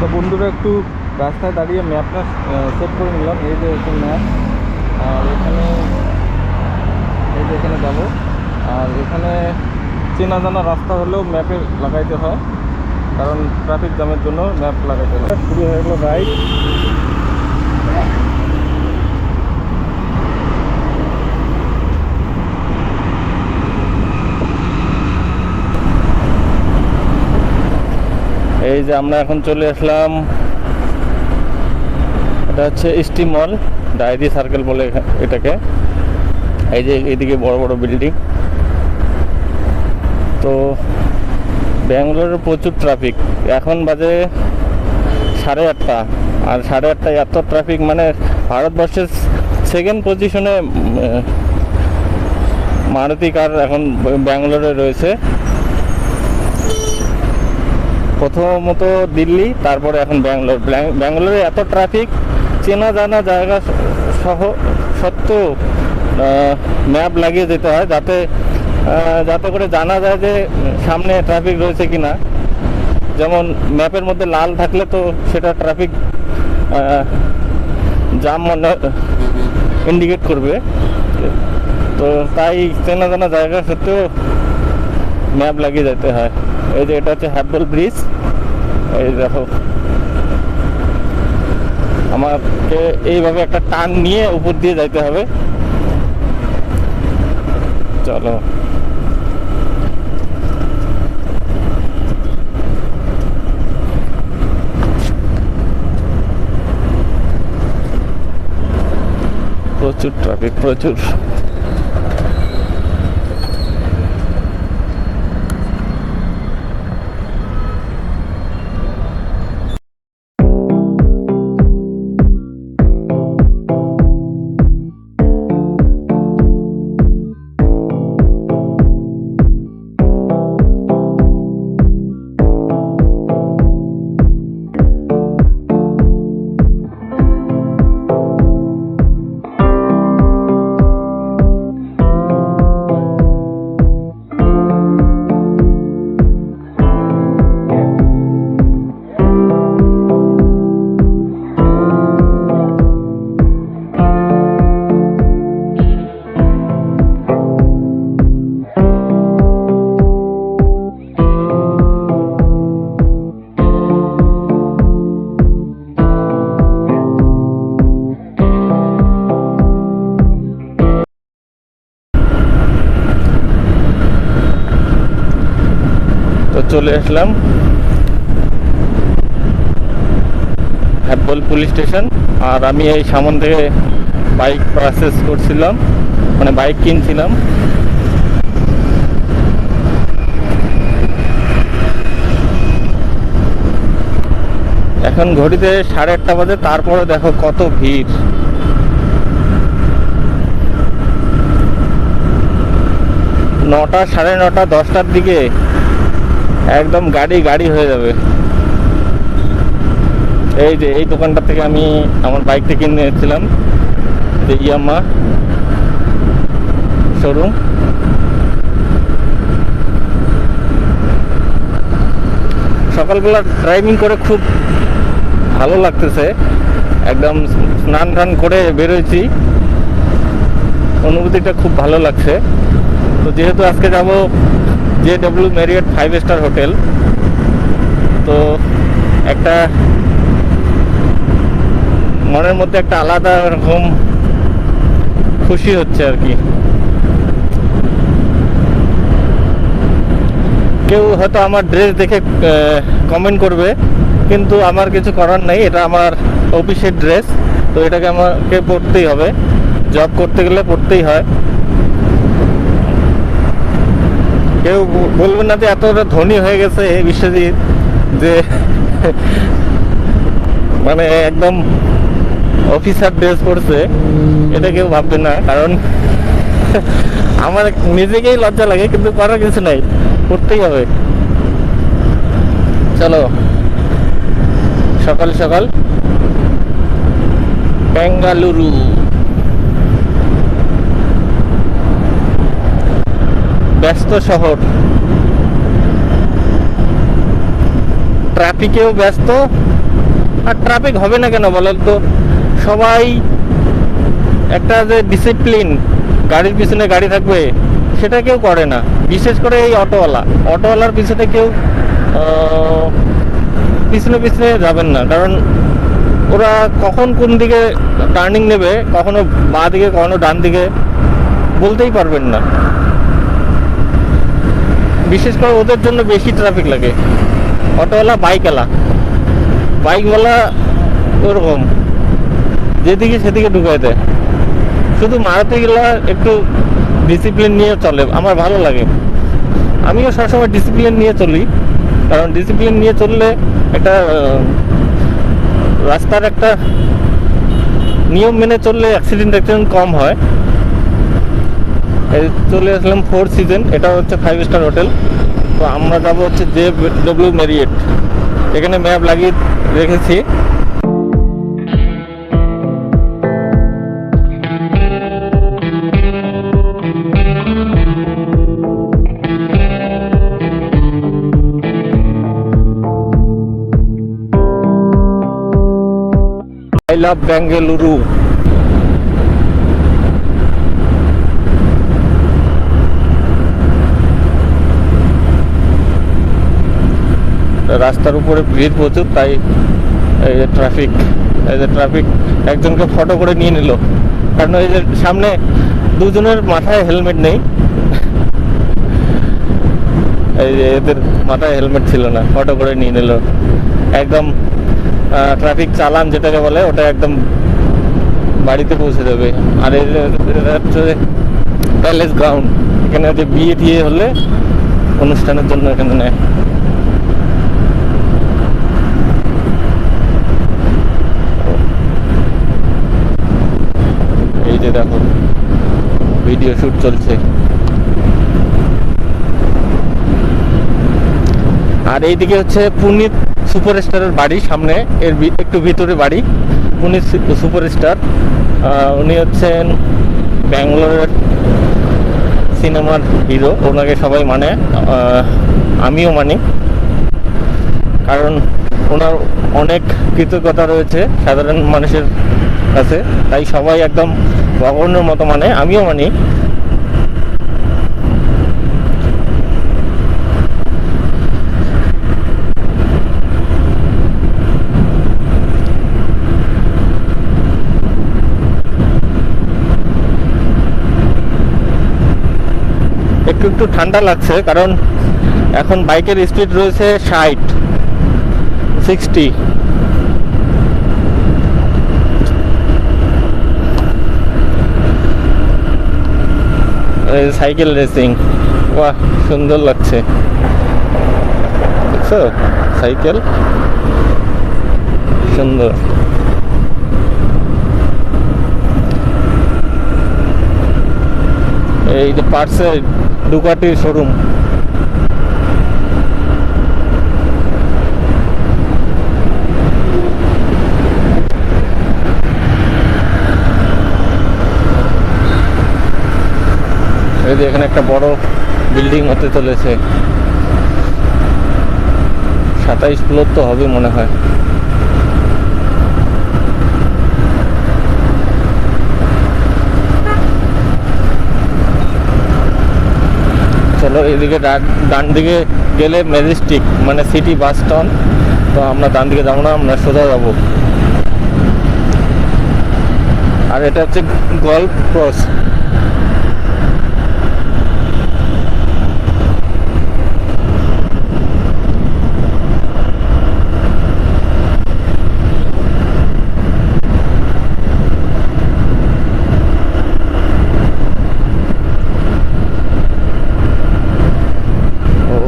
তো বন্ধুরা একটু রাস্তায় দাঁড়িয়ে ম্যাপটা সেট করে নিলাম। এই যে হচ্ছে ম্যাপ আর এখানে, এই যে এখানে যাব। আর এখানে চেনা জানা রাস্তা হলেও ম্যাপে লাগাইতে হয়, কারণ ট্রাফিক জ্যামের জন্য ম্যাপ লাগাইতে হয়। শুরু হয়ে গেলো রাইড এই যে আমরা এখন চলে আসলাম। এটা হচ্ছে ইস্টি মল ডায়েরি সার্কেল বলে এটাকে। এই যে এইদিকে বড় বড় বিল্ডিং তো ব্যাঙ্গালোরের প্রচুর ট্রাফিক এখন বাজে সাড়ে আটটা। আর সাড়ে আটটায় এত ট্রাফিক মানে ভারতবর্ষের সেকেন্ড পজিশনে মারুতি কার এখন ব্যাঙ্গালোরে রয়েছে। প্রথমত দিল্লি, তারপরে এখন ব্যাঙ্গালোর। ব্যাং- ব্যাঙ্গালোরে এত ট্রাফিক চেনা জানা জায়গা সহ সত্ত্বেও ম্যাপ লাগিয়ে যেতে হয় যাতে যাতে করে জানা যায় যে সামনে ট্রাফিক রয়েছে কি না যেমন ম্যাপের মধ্যে লাল থাকলে তো সেটা ট্রাফিক জাম মনে ইন্ডিকেট করবে। তো তাই চেনা জানা জায়গা সত্ত্বেও ম্যাপ লাগিয়ে যেতে হয়। এই যে এটা হচ্ছে হ্যাপবেল ব্রিজ এই দেখো। আমাকে এইভাবে একটা টান নিয়ে উপর দিয়ে যাইতে হবে। চলো। প্রচুর ট্রাফিক প্রচুর। চলে আসলাম। হ্যাপবল পুলিশ স্টেশন। আর আমি এই সামন থেকে বাইক পারচেস করছিলাম। মানে বাইক কিনছিলাম। এখন ঘড়িতে সাড়ে আটটা বাজে, তারপরে দেখো কত ভিড়। নটা, সাড়ে নটা, দশটার দিকে একদম গাড়ি গাড়ি হয়ে যাবে। এই যে, এই দোকানটা থেকে আমি আমার বাইকটা কিনেছিলাম যে ইয়ামা শোরুম সকালবেলা ড্রাইভিং করে খুব ভালো লাগতেছে। একদম স্নান টান করে বেরোয়েছি। অনুভূতিটা খুব ভালো লাগছে। তো যেহেতু আজকে যাব J W Marriott five star hotel তো একটা মনের মধ্যে একটা আলাদা রকম খুশি হচ্ছে আর কি। কেউ হয়তো আমার ড্রেস দেখে কমেন্ট করবে, কিন্তু আমার কিছু করার নেই, এটা আমার অফিসের ড্রেস তো এটাকে আমাকে পরতেই হবে। জব করতে গেলে পরতেই হয়। কেউ বলবে না যে এতটা ধনী হয়ে গেছে বিশ্বজিৎ যে মানে একদম অফিসার ড্রেস পরছে, এটা কেউ ভাববে না, কারণ আমার নিজেকেই লজ্জা লাগে, কিন্তু করার কিছু নাই, করতেই হবে। চলো, সকাল সকাল। বেঙ্গালুরু। ব্যস্ত শহর। ট্রাফিকেও ব্যস্ত। আর ট্রাফিক হবে না কেন বলেন তো? সবাই একটা যে ডিসিপ্লিন গাড়ির পিছনে গাড়ি থাকবে, সেটা কেউ করে না। বিশেষ করে এই অটোওয়ালা। অটোওয়ালার পিছনে কেউ পিছনে পিছনে যাবেন না। কারণ ওরা কখন কোন দিকে টার্নিং নেবে, কখনো বাঁ দিকে, কখনো ডান দিকে, বলতেই পারবেন না। বিশেষ করে ওদের জন্য বেশি ট্রাফিক লাগে। অটোওয়ালা বাইকওয়ালা বাইকওয়ালা ওরকম। যেদিকে সেদিকে ঢুকাই দেয়। শুধু মারুতি গেলা একটু ডিসিপ্লিন নিয়ে চলে, আমার ভালো লাগে। আমিও সবসময় ডিসিপ্লিন নিয়ে চলি। কারণ ডিসিপ্লিন নিয়ে চললে একটা রাস্তার একটা নিয়ম মেনে চললে অ্যাক্সিডেন্ট অ্যাক্সিডেন্ট কম হয়। চলে আসলাম ফোর সিজন এটা হচ্ছে ফাইভ স্টার হোটেল তো আমরা যাব হচ্ছে জে ডব্লিউ মেরিয়েট এখানে ম্যাপ লাগিয়ে রেখেছি। আই লাভ বেঙ্গালুরু রাস্তার উপরে ভিড় প্রচুর, তাই এই যে ট্রাফিক এই যে ট্রাফিক একজনকে ফটো করে নিয়ে নিল। কারণ এই যে সামনে দুজনের মাথায় হেলমেট নেই। এই যে এদের মাথায় হেলমেট ছিল না ফটো করে নিয়ে নিল। একদম ট্রাফিক চালান যেটাকে বলে, ওটা একদম বাড়িতে পৌঁছে দেবে। আর এই যে হচ্ছে প্যালেস গ্রাউন্ড এখানে হচ্ছে বিয়ে টিয়ে হলে অনুষ্ঠানের জন্য এখানে নেয়। যে দেখো ভিডিও শুট চলছে। আর এইদিকে হচ্ছে পুনিত সুপারস্টারের বাড়ি সামনে, এর একটু ভিতরে বাড়ি, পুনিত সুপারস্টার। উনি হচ্ছেন ব্যাঙ্গালোরের সিনেমার হিরো, ওনাকে সবাই মানে আমিও মানি। কারণ ওনার অনেক কৃতজ্ঞতা রয়েছে, সাধারণ মানুষের কাছে। তাই সবাই একদম ভগবানের মতো মানে আমিও মানি। একটু একটু ঠান্ডা লাগছে, কারণ এখন বাইকের স্পিড রয়েছে ষাট সিক্সটি সাইকেল রেসিং বাহ সুন্দর লাগছে। দেখছ? সাইকেল? সুন্দর। এই যে পার্সেল ডুকাটির শোরুম এই যে এখানে একটা বড় বিল্ডিং হতে চলেছে, সাতাইশ ফ্লোর তো হবে মনে হয়। চলো এদিকে ডান দিকে গেলে ম্যাজেস্টিক মানে সিটি বাস স্ট্যান্ড। তো আমরা ডান দিকে যাব না, আমরা সোজা যাব। আর এটা হচ্ছে গল্ফ ক্রস ও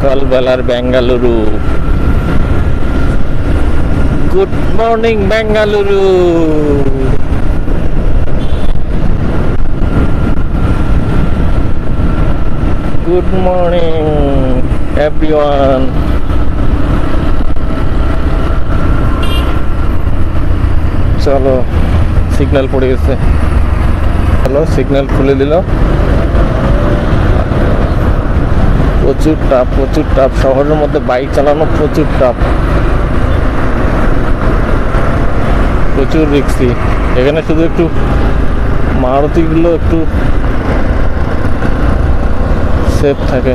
সকালবেলার Bengaluru. Good morning Bengaluru good morning everyone চলো সিগন্যাল পড়ে গেছে। চলো সিগন্যাল খুলে দিল ও প্রচুর টাফ প্রচুর টাফ শহরের মধ্যে বাইক চালানো প্রচুর টাফ প্রচুর রিক্সি। এখানে শুধু একটু মারুতিগুলো একটু সেফ থাকে।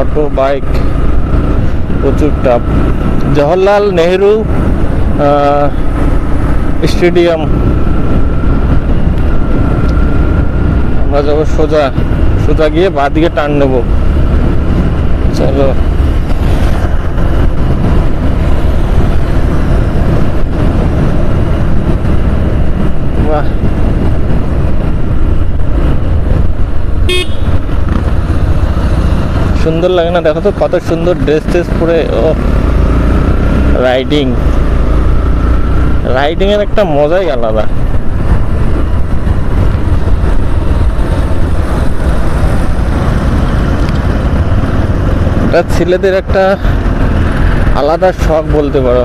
অটো, বাইক, প্রচুর টাফ জওহরলাল নেহেরু স্টেডিয়াম। আমরা যাব সোজা সোজা গিয়ে বাঁ দিকে টান নেব। চলো। বাহ। সুন্দর লাগে না? দেখো তো কত সুন্দর ড্রেস ট্রেস পরে, ও। রাইডিং রাইডিং এর একটা মজাই আলাদা। এটা ছেলেদের একটা আলাদা শখ বলতে পারো।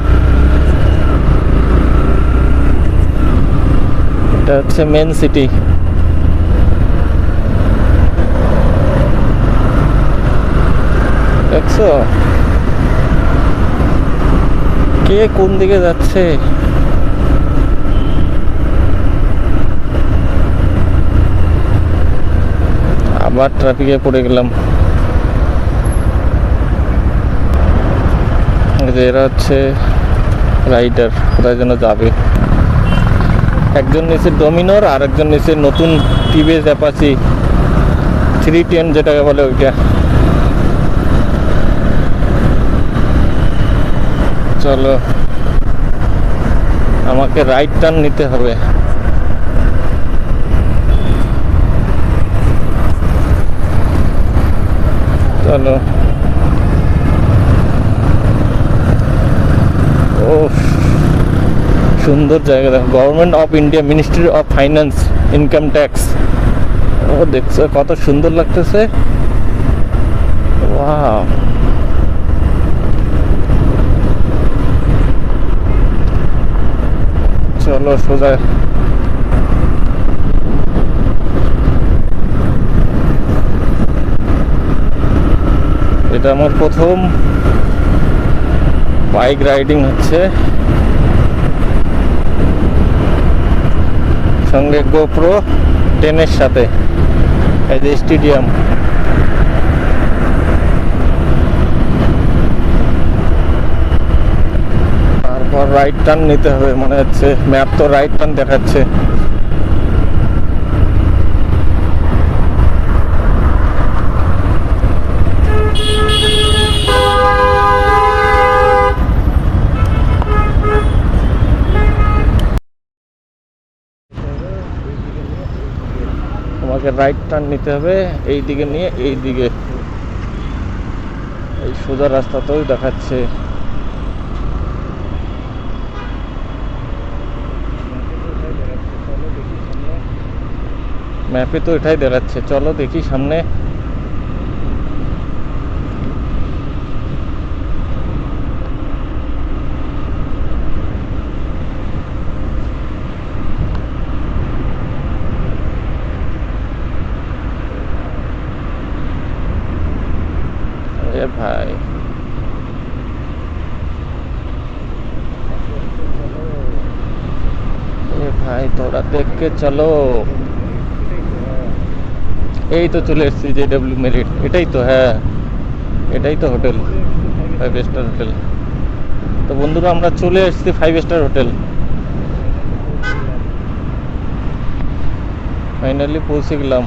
এটা হচ্ছে মেন সিটি দেখছ? কে কোন দিকে যাচ্ছে? আবার ট্রাফিকে পড়ে গেলাম। যে এরা হচ্ছে রাইডার কোথায় যেন যাবে। একজন নিচে ডোমিনোর আর একজন নিচে নতুন টিভিএস অ্যাপাচি থ্রি টেন যেটাকে বলে ওইটা। চলো, আমাকে রাইট টার্ন নিতে হবে। চলো। ও সুন্দর জায়গা দেখো। Government of India ministry of finance income tax ও, দেখছ কত সুন্দর লাগতেছে? ওয়াও চলো সোজা। এটা আমার প্রথম। বাইক রাইডিং হচ্ছে। সঙ্গে গোপ্রো টেনের সাথে, এই যে স্টেডিয়াম। তারপর রাইট টার্ন নিতে হবে, মনে হচ্ছে। ম্যাপ তো রাইট টার্ন দেখাচ্ছে। তোমাকে রাইট টার্ন নিতে হবে, এই দিকে নিয়ে এই দিকে। এই সোজা রাস্তাতেও দেখাচ্ছে। ম্যাপে তো এটাই দেখাচ্ছে। চলো দেখি সামনে। এ ভাই। এ ভাই, তোরা দেখকে চলো। এই তো চলে এসেছি জে ডাব্লিউ মেরিট এটাই তো হ্যাঁ। এটাই তো হোটেল ফাইভ স্টার হোটেল। তো বন্ধুরা, আমরা চলে এসেছি ফাইভ স্টার হোটেল। ফাইনালি পৌঁছে গেলাম।